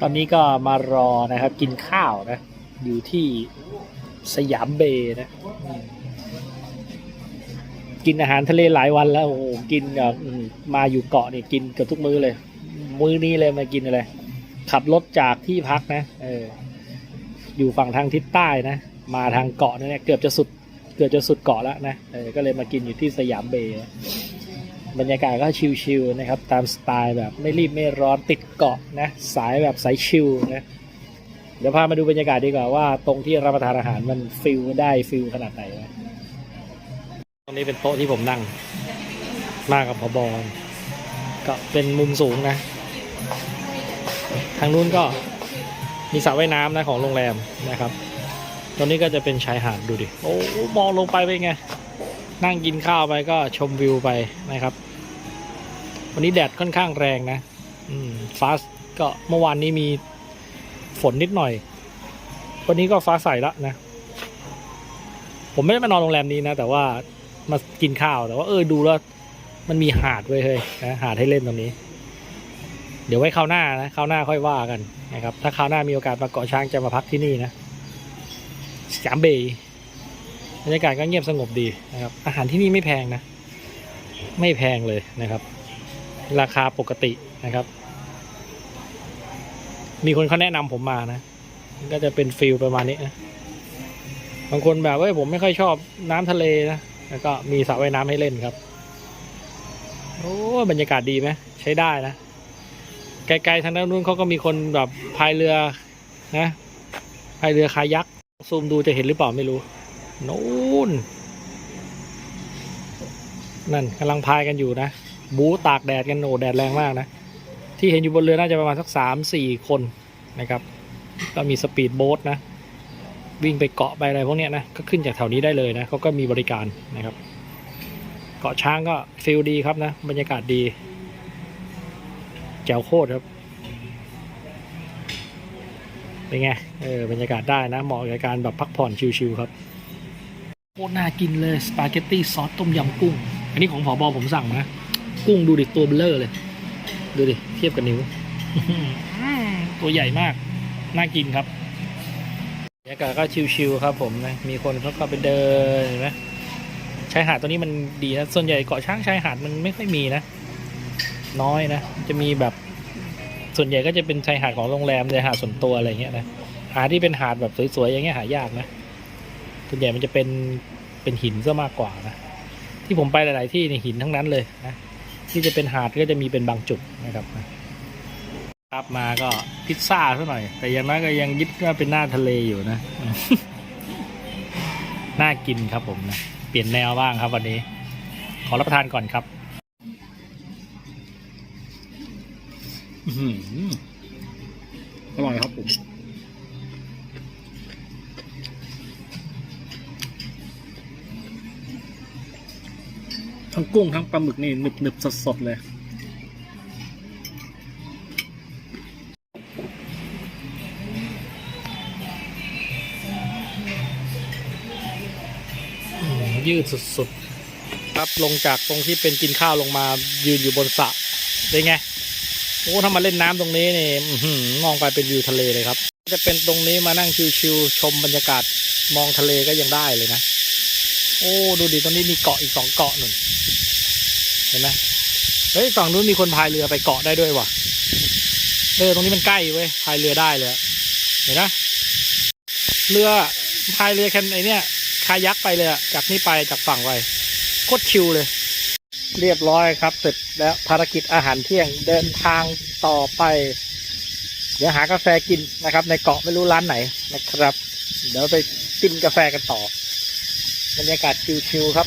ตอนนี้ก็มารอนะครับ กินข้าวนะ อยู่ที่สยามเบย์นะ กินอาหารทะเลหลายวันแล้วโอ้โหกินแบบมาอยู่เกาะนี่กินเกือบทุกมื้อเลย มื้อนี้เลยมากินอะไรขับรถจากที่พักนะเอออยู่ฝั่งทางทิศใต้นะ มาทางเกาะเนี่ยเกือบจะสุด เกือบจะสุดเกาะแล้วนะเออก็เลยมากินอยู่ที่สยามเบย์นะ บรรยากาศก็ชิลๆนะครับ ตามสไตล์แบบไม่รีบไม่ร้อนติดเกาะนะ สายแบบสายชิลนะ เดี๋ยวพามาดูบรรยากาศดีกว่าว่า ตรงที่รับประทานอาหารมันฟิลได้ฟิลขนาดไหนนะตรงนี้เป็นโต๊ะที่ผมนั่ง มากับพอบอลก็เป็นมุมสูงนะ ทางนู้นก็มีสระว่ายน้ำนะของโรงแรมนะครับ ตรงนี้ก็จะเป็นชายหาดดูดิ โอ้มองลงไปเป็นไง นั่งกินข้าวไปก็ชมวิวไปนะครับ วันนี้แดดค่อนข้างแรงนะ อืมฟ้าก็เมื่อวานนี้มีฝนนิดหน่อย วันนี้ก็ฟ้าใสแล้วนะ ผมไม่ได้มานอนโรงแรมนี้นะ แต่ว่ามากินข้าวแต่ว่าเออดูแล้วมันมีหาดไว้ยเฮ้ยนะหาดให้เล่นตรงนี้ เดี๋ยวไว้คราวหน้านะคราวหน้าค่อยว่ากันนะครับ ถ้าคราวหน้ามีโอกาสมาเกาะช้างจะมาพักที่นี่นะสยามเบย์ บรรยากาศก็เงียบสงบดีนะครับ อาหารที่นี่ไม่แพงนะ ไม่แพงเลยนะครับ ราคาปกตินะครับ มีคนเขาแนะนำผมมานะ ก็จะเป็นฟิลประมาณนี้นะบางคนแบบว่าผมไม่ค่อยชอบน้ำทะเลนะแล้วก็มีสระว่ายน้ำให้เล่นครับ โอ้บรรยากาศดีไหมใช้ได้นะไกลๆทางด้านนู้นเขาก็มีคนแบบพายเรือนะพายเรือคายักซูมดูจะเห็นหรือเปล่าไม่รู้ นู่น นั่นกำลังพายกันอยู่นะ บูตากแดดกันโอ้แดดแรงมากนะ ที่เห็นอยู่บนเรือน่าจะประมาณสักสามสี่คนนะครับ ก็มีสปีดโบ๊ทนะ วิ่งไปเกาะไปอะไรพวกเนี้ยนะ ก็ขึ้นจากแถวนี้ได้เลยนะเขาก็มีบริการนะครับ เกาะช้างก็ฟิลดีครับนะ บรรยากาศดี แจ๋วโคตรครับเป็นไง เออ บรรยากาศได้นะ เหมาะกับการแบบพักผ่อนชิลๆครับ คตรน่ากินเลยสปาเกตตี้ซอสต้มยำกุ้ง อันนี้ของผอบอผมสั่งนะ กุ้งดูดิตัวเบลเลอร์เลย ดูดิ เทียบกับนิ้ว ตัวใหญ่มาก น่ากินครับบรรยากาศก็ชิลๆครับผมนะ มีคนเขาก็ไปเดินเห็นไหมชายหาดตัวนี้มันดีนะ ส่วนใหญ่เกาะช้างชายหาดมันไม่ค่อยมีนะ น้อยนะ จะมีแบบ ส่วนใหญ่ก็จะเป็นชายหาดของโรงแรมชายหาดส่วนตัวอะไรเงี้ยนะ หาที่เป็นหาดแบบสวยๆอย่างเงี้ยหายากนะ ส่วนใหญ่มันจะเป็นเป็นหินซะมากกว่านะ ที่ผมไปหลาย ๆ ที่ในหินทั้งนั้นเลยนะ ที่จะเป็นหาดก็จะมีเป็นบางจุดนะครับครับมาก็พิซซ่าซะหน่อย แต่อยังน้อยก็ยังยึดว่าเป็นหน้าทะเลอยู่นะ น่ากินครับผมนะ เปลี่ยนแนวบ้างครับวันนี้ ขอรับประทานก่อนครับอร่อยครับผม ทั้งกุ้งทั้งปลาหมึกนี่หนึบหนึบสดสดๆเลย ยืดสุดๆครับลงจากตรงที่เป็นกินข้าวลงมายืนอยู่บนสระเป็นไงโอ้ถ้ามาเล่นน้ำตรงนี้นี่หือมองไปเป็นวิวทะเลเลยครับ จะเป็นตรงนี้มานั่งชิวๆชมบรรยากาศมองทะเลก็ยังได้เลยนะ โอ้ดูดิตรงนี้มีเกาะอีกสองเกาะหนึ่งเห็นไหมเฮ้ยฝั่งนู้นมีคนพายเรือไปเกาะได้ด้วยว่ะเออตรงนี้มันใกล้เว้ยพายเรือได้เลยเห็นนะเรือพายเรือแค่ไอเนี้ยคายักไปเลยจากนี่ไปจากฝั่งไปโคตรชิลเลย เรียบร้อยครับเสร็จแล้วภารกิจอาหารเที่ยงเดินทางต่อไป เดี๋ยวหากาแฟกินนะครับ ในเกาะไม่รู้ร้านไหนนะครับ เดี๋ยวไปกินกาแฟกันต่อ บรรยากาศชิวๆครับ